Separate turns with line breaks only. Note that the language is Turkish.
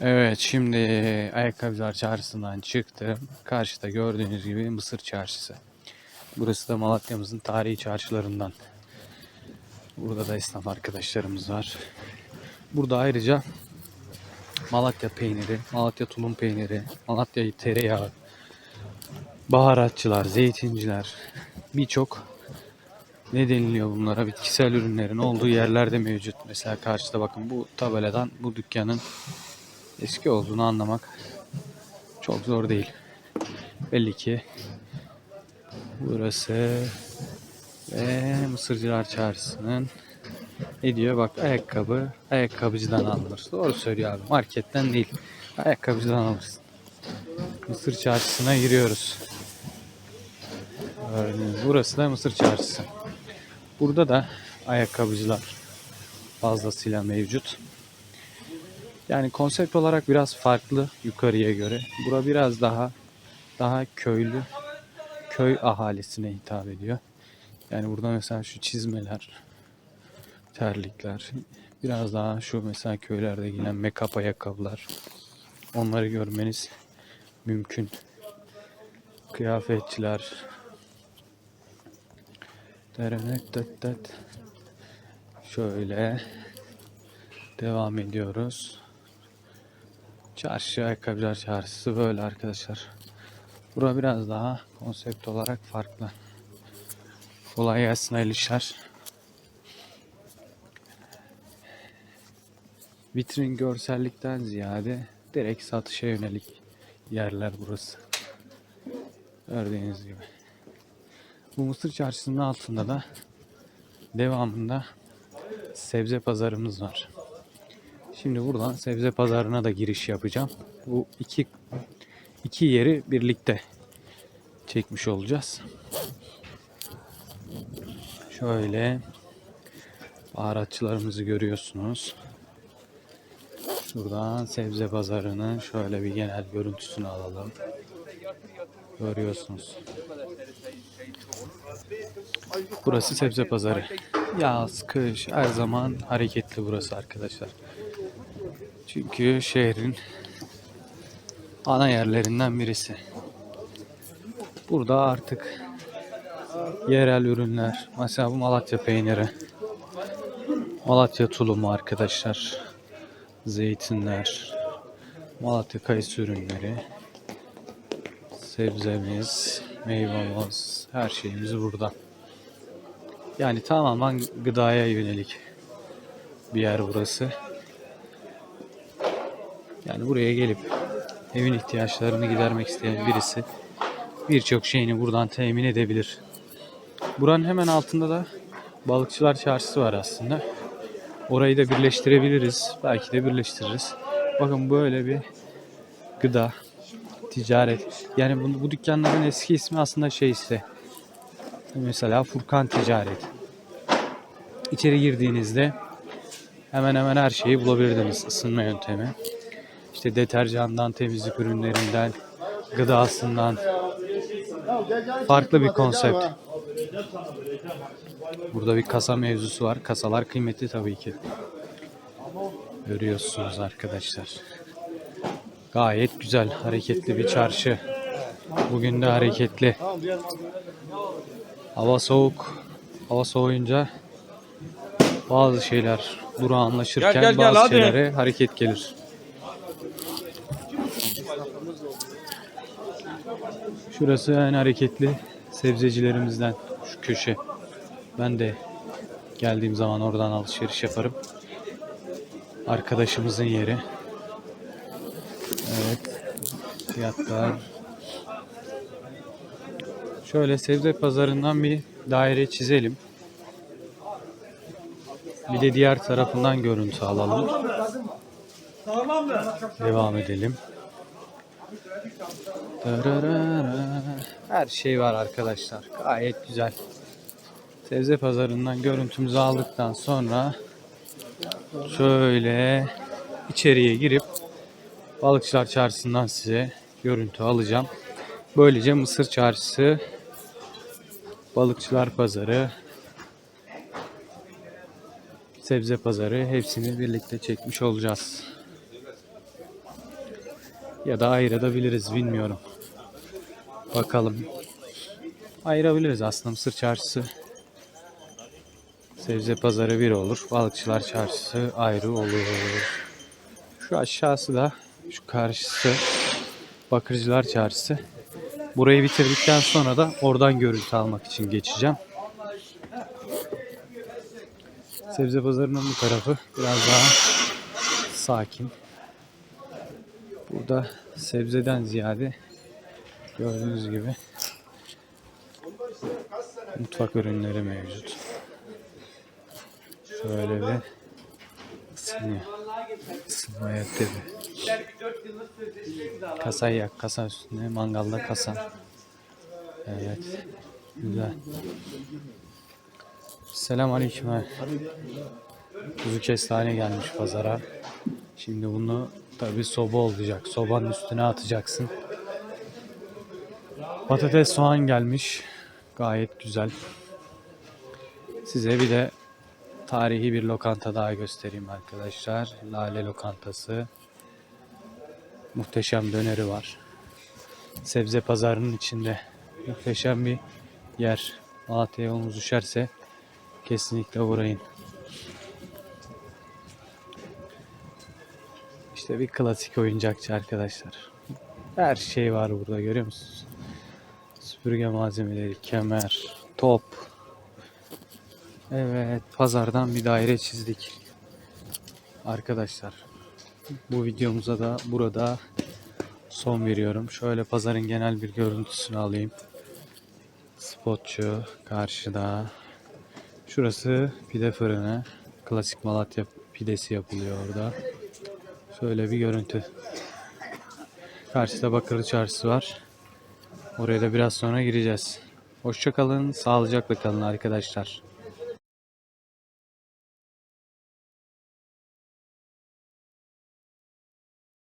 Evet şimdi ayakkabıcılar çarşısından çıktım. Karşıda gördüğünüz gibi Mısır çarşısı. Burası da Malatya'mızın tarihi çarşılarından. Burada da esnaf arkadaşlarımız var. Burada ayrıca Malatya peyniri, Malatya tulum peyniri, Malatya tereyağı, baharatçılar, zeytinciler, birçok ne deniliyor bunlara bitkisel ürünlerin olduğu yerlerde mevcut. Mesela karşıda bakın bu tabeladan bu dükkanın eski olduğunu anlamak çok zor değil. Belli ki burası ve Mısırcılar Çarşısı'nın ne diyor bak ayakkabı ayakkabıcıdan alınır. Doğru söylüyor abi marketten değil ayakkabıcıdan alırsın. Mısır Çarşısı'na giriyoruz. Burası da Mısır Çarşısı. Burada da ayakkabıcılar fazlasıyla mevcut. Yani konsept olarak biraz farklı yukarıya göre. Bura biraz daha daha köylü, köy ahalisine hitap ediyor. Yani burada mesela şu çizmeler, terlikler, biraz daha şu mesela köylerde giyilen make-up ayakkabılar. Onları görmeniz mümkün. Kıyafetçiler. Derenet Şöyle devam ediyoruz. Çarşı, ayakkabıcılar çarşısı böyle arkadaşlar. Bura biraz daha konsept olarak farklı. Kolay gelsin hayırlı. Vitrin görsellikten ziyade direkt satışa yönelik yerler burası. Gördüğünüz gibi. Bu Mısır çarşısının altında da devamında sebze pazarımız var. Şimdi buradan sebze pazarına da giriş yapacağım. Bu iki iki yeri birlikte çekmiş olacağız. Şöyle baharatçılarımızı görüyorsunuz. Şuradan sebze pazarının şöyle bir genel görüntüsünü alalım. Görüyorsunuz. Burası sebze pazarı. Yaz, kış her zaman hareketli burası arkadaşlar. Çünkü şehrin ana yerlerinden birisi. Burada artık yerel ürünler, mesela bu Malatya peyniri, Malatya tulumu arkadaşlar, zeytinler, Malatya kayısı ürünleri, sebzemiz, meyvemiz, her şeyimiz burada. Yani tamamen gıdaya yönelik bir yer burası. Yani buraya gelip evin ihtiyaçlarını gidermek isteyen birisi birçok şeyini buradan temin edebilir. Buranın hemen altında da balıkçılar çarşısı var aslında. Orayı da birleştirebiliriz. Belki de birleştiririz. Bakın böyle bir gıda, ticaret. Yani bu, bu dükkanların eski ismi aslında şey işte. Mesela Furkan Ticaret. İçeri girdiğinizde hemen hemen her şeyi bulabilirdiniz ısınma yöntemi. İşte deterjandan, temizlik ürünlerinden, gıdasından farklı bir konsept. Burada bir kasa mevzusu var. Kasalar kıymetli tabii ki. Görüyorsunuz arkadaşlar. Gayet güzel, hareketli bir çarşı. Bugün de hareketli. Hava soğuk. Hava soğuyunca bazı şeyler durağanlaşırken
Gel, gel, gel,
bazı
hadi.
şeylere hareket gelir. Şurası en hareketli sebzecilerimizden şu köşe. Ben de geldiğim zaman oradan alışveriş yaparım. Arkadaşımızın yeri. Evet. Fiyatlar. Şöyle sebze pazarından bir daire çizelim. Bir de diğer tarafından görüntü alalım. Devam edelim. Her şey var arkadaşlar. Gayet güzel. Sebze pazarından görüntümüzü aldıktan sonra şöyle içeriye girip Balıkçılar Çarşısı'ndan size görüntü alacağım. Böylece Mısır Çarşısı, Balıkçılar Pazarı, Sebze Pazarı hepsini birlikte çekmiş olacağız. Ya da ayırabiliriz bilmiyorum. Bakalım. Ayırabiliriz aslında Mısır çarşısı. Sebze pazarı bir olur. Balıkçılar çarşısı ayrı olur. Şu aşağısı da şu karşısı Bakırcılar çarşısı. Burayı bitirdikten sonra da oradan görüntü almak için geçeceğim. Sebze pazarının bu tarafı biraz daha sakin. Burada sebzeden ziyade gördüğünüz gibi mutfak ürünleri mevcut. Şöyle bir ısınıyor. Isınmaya tabi. Kasa yak, kasa üstünde, mangalda kasa. Evet, güzel. Selam aleyküm. Kuzu kestane gelmiş pazara. Şimdi bunu tabi soba olacak. Sobanın üstüne atacaksın. Patates soğan gelmiş. Gayet güzel. Size bir de tarihi bir lokanta daha göstereyim arkadaşlar. Lale lokantası. Muhteşem döneri var. Sebze pazarının içinde. Muhteşem bir yer. Malatya'ya yolunuz düşerse kesinlikle uğrayın. İşte bir klasik oyuncakçı arkadaşlar. Her şey var burada görüyor musunuz? Süpürge malzemeleri, kemer, top. Evet, pazardan bir daire çizdik. Arkadaşlar, bu videomuza da burada son veriyorum. Şöyle pazarın genel bir görüntüsünü alayım. Spotçu karşıda. Şurası pide fırını. Klasik Malatya pidesi yapılıyor orada. Şöyle bir görüntü. Karşıda Bakırlı Çarşısı var. Oraya da biraz sonra gireceğiz. Hoşçakalın, sağlıcakla kalın arkadaşlar.